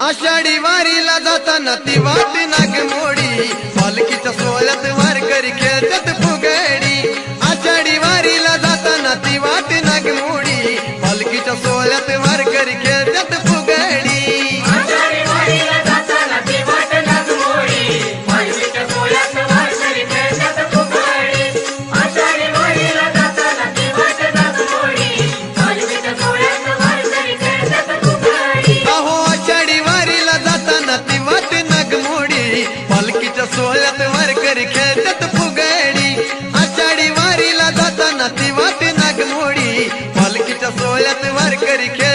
आषाढी वारीला जाताना ती वाट नागमोडी पालखीच्या सोहळ्यात वारकरी खेळतात फुगडी. आषाढी वारीला जाताना ती वाट नागमोडी पालखीच्या सोहळ्यात वारकरी खेळतात देवाच्या सोहळ्यात वारकरी खेळतात फुगडी. आषाढी वारीला जाताना ती वाट नागमोडी. पालखीच्या सोहळ्यात वारकरी खेळ